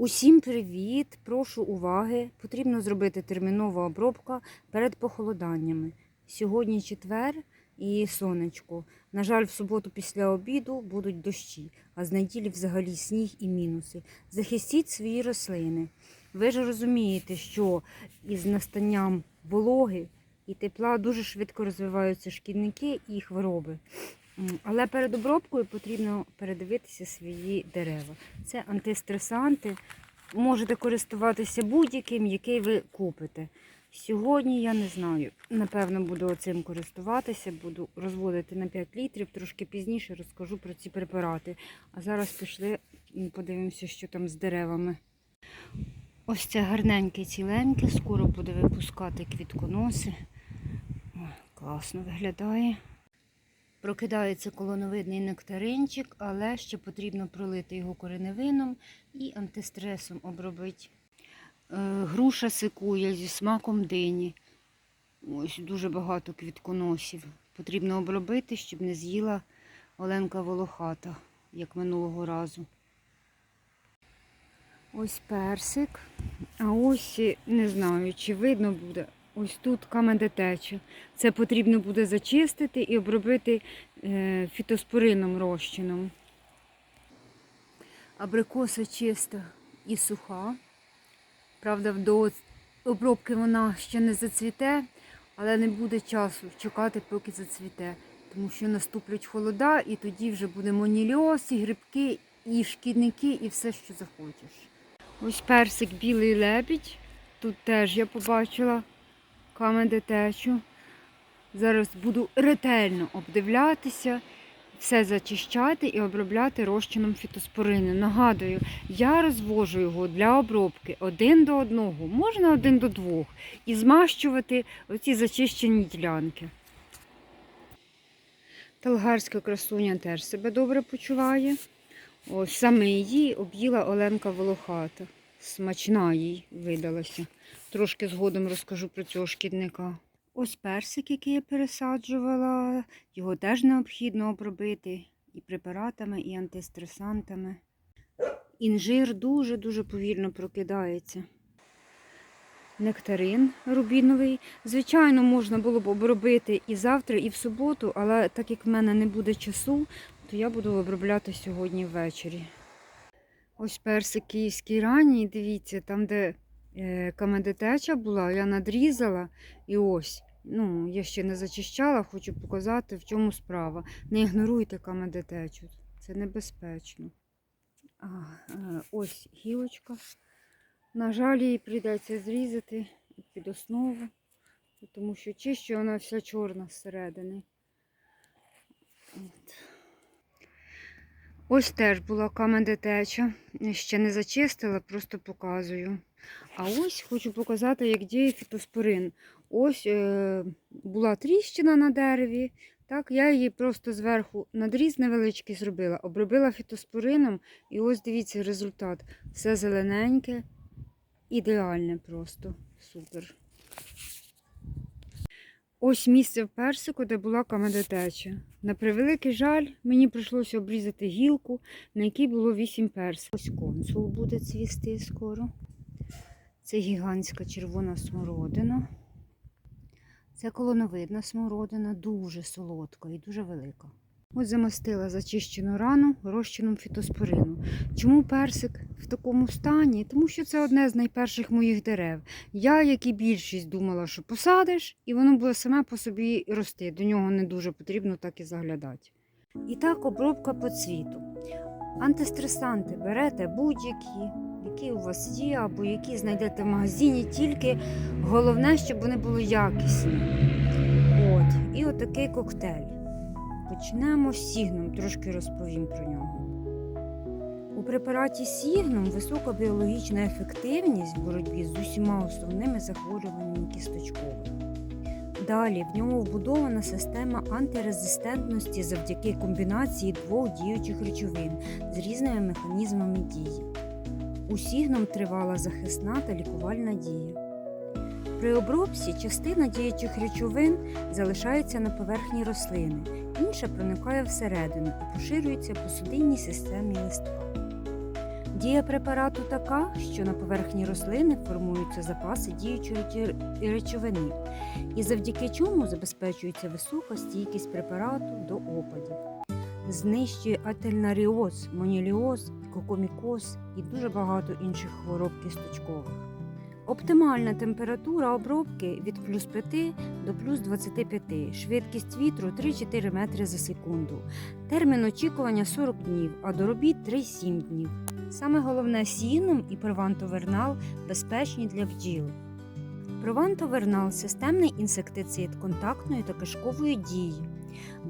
Усім привіт! Прошу уваги. Потрібно зробити термінова обробка перед похолоданнями. Сьогодні четвер і сонечко. На жаль, в суботу після обіду будуть дощі, а з неділі взагалі сніг і мінуси. Захистіть свої рослини. Ви ж розумієте, що із настанням вологи і тепла дуже швидко розвиваються шкідники і хвороби. Але перед обробкою потрібно передивитися свої дерева. Це антистресанти. Можете користуватися будь-яким, який ви купите. Сьогодні я не знаю. Напевно, буду цим користуватися, буду розводити на 5 літрів. Трошки пізніше розкажу про ці препарати. А зараз пішли, подивимося, що там з деревами. Ось це гарненьке ціленьке, скоро буде випускати квітконоси. О, класно виглядає. Прокидається колоновидний нектаринчик, але ще потрібно пролити його кореневином і антистресом обробити. Е, Груша сикує зі смаком дині. Ось дуже багато квітконосів. Потрібно обробити, щоб не з'їла Оленка Волохата, як минулого разу. Ось персик. А ось не знаю, чи видно буде. Ось тут камеде тече. Це потрібно буде зачистити і обробити е, фітоспорином розчином. Абрикоса чиста і суха. Правда, до обробки вона ще не зацвіте, але не буде часу чекати, поки зацвіте. Тому що наступлять холода, і тоді вже буде монільоз, і грибки, і шкідники, і все, що захочеш. Ось персик білий лебідь. Тут теж я побачила камеде течу. Зараз буду ретельно обдивлятися, все зачищати і обробляти розчином фітоспорину. Нагадую, я розвожу його для обробки один до одного, можна один до двох, і змащувати оці зачищені ділянки. Талгарська красуня теж себе добре почуває. Ось саме її об'їла Оленка Волохата. Смачна їй видалася. Трошки згодом розкажу про цього шкідника. Ось персик, який я пересаджувала, його теж необхідно обробити і препаратами, і антистресантами. Інжир дуже-дуже повільно прокидається. Нектарин рубіновий. Звичайно, можна було б обробити і завтра, і в суботу, але так як в мене не буде часу, то я буду обробляти сьогодні ввечері. Ось персик київський ранній, дивіться, там, де е, камедотеча була, я надрізала і ось. Ну, я ще не зачищала, хочу показати, в чому справа. Не ігноруйте камедотечу, це небезпечно. А, е, ось гілочка. На жаль, її прийдеться зрізати під основу, тому що чище вона вся чорна зсередини. Ось теж була камедотеча. Ще не зачистила, просто показую. А ось хочу показати, як діє фітоспорин. Ось е, була тріщина на дереві. Так, я її просто зверху надріз невеличкий зробила, обробила фітоспорином, і ось дивіться результат. Все зелененьке, ідеальне просто. Супер. Ось місце в персику, де була камедотеча. На превеликий жаль, мені прийшлося обрізати гілку, на якій було 8 персиків. Ось консул буде цвісти скоро. Це гігантська червона смородина. Це колоновидна смородина, дуже солодка і дуже велика. Ось замастила зачищену рану розчином фітоспорину. Чому персик в такому стані? Тому що це одне з найперших моїх дерев. Я, як і більшість, думала, що посадиш, і воно буде саме по собі рости. До нього не дуже потрібно так і заглядати. І так, обробка по цвіту. Антистресанти берете будь-які, які у вас є, або які знайдете в магазині, тільки головне, щоб вони були якісні. От. І отакий коктейль. Почнемо з сігном, трошки розповім про нього. У препараті сігном висока біологічна ефективність в боротьбі з усіма основними захворюваннями кісточкових. Далі в ньому вбудована система антирезистентності завдяки комбінації двох діючих речовин з різними механізмами дії. У сігном тривала захисна та лікувальна дія. При обробці частина діючих речовин залишається на поверхні рослини, інша проникає всередину і поширюється по судинній системі листка. Дія препарату така, що на поверхні рослини формуються запаси діючої речовини, і завдяки чому забезпечується висока стійкість препарату до опадів. Знищує ательнаріоз, моніліоз, кокомікоз і дуже багато інших хвороб кісточкових. Оптимальна температура обробки від плюс 5 до плюс 25, швидкість вітру 3-4 метри за секунду. Термін очікування 40 днів, а до робіт 3-7 днів. Саме головне сіном і провантовернал безпечні для бджіл. Провантовернал системний інсектицид контактної та кишкової дії.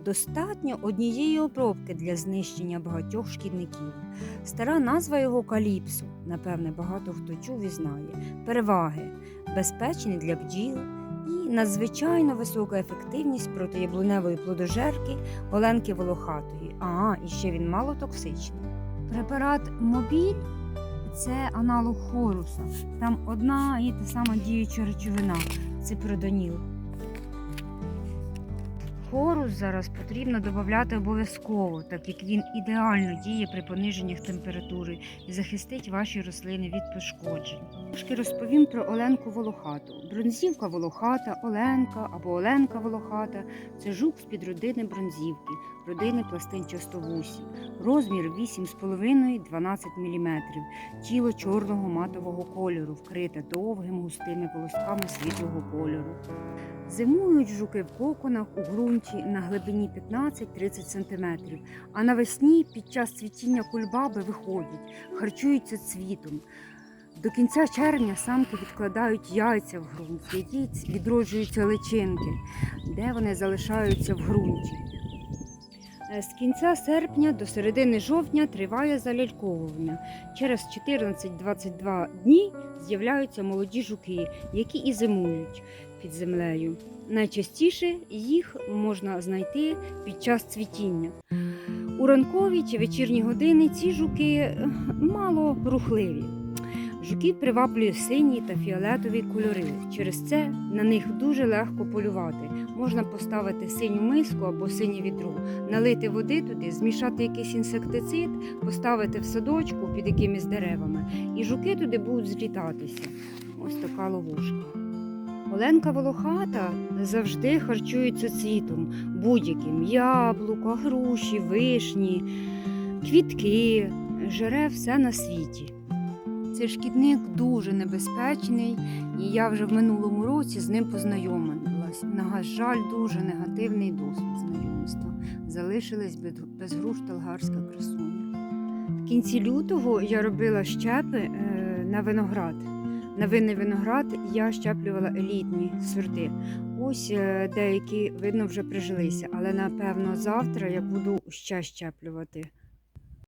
Достатньо однієї обробки для знищення багатьох шкідників. Стара назва його каліпсу, напевне, багато хто чув і знає. Переваги безпечний для бджіл і надзвичайно висока ефективність проти яблуневої плодожерки Оленки Волохатої. А, і ще він мало токсичний. Препарат Мобіль це аналог хоруса. Там одна і та сама діюча речовина ципродоніл. Хорус зараз потрібно додати обов'язково, так як він ідеально діє при пониженнях температури і захистить ваші рослини від пошкоджень. Трошки розповім про Оленку Волохату. Бронзівка волохата, Оленка або Оленка Волохата це жук з підродини бронзівки, родини пластинчастовусі. Розмір 8,5-12 мм. Тіло чорного матового кольору, вкрите довгими густими волосками світлого кольору. Зимують жуки в коконах у ґрунті на глибині 15-30 см, а навесні під час цвітіння кульбаби виходять, харчуються цвітом. До кінця червня самки відкладають яйця в ґрунт, яєць відроджуються личинки, де вони залишаються в ґрунті. Е, З кінця серпня до середини жовтня триває заляльковування. Через 14-22 дні з'являються молоді жуки, які і зимують під землею. Найчастіше їх можна знайти під час цвітіння. У ранкові чи вечірні години ці жуки е, мало рухливі. Жуків приваблює сині та фіолетові кольори. Через це на них дуже легко полювати. Можна поставити синю миску або синє відро, налити води туди, змішати якийсь інсектицид, поставити в садочку під якимись деревами, і жуки туди будуть злітатися. Ось така ловушка. Оленка волохата завжди харчується цвітом, будь-яким яблука, груші, вишні, квітки, жере все на світі. Цей шкідник дуже небезпечний, і я вже в минулому році з ним познайомилась. На жаль, дуже негативний досвід знайомства. Залишилась без, груш красуня. В кінці лютого я робила щепи е, на виноград. На винний виноград я щеплювала елітні сорти. Ось е, деякі, видно, вже прижилися, але напевно завтра я буду ще щеплювати.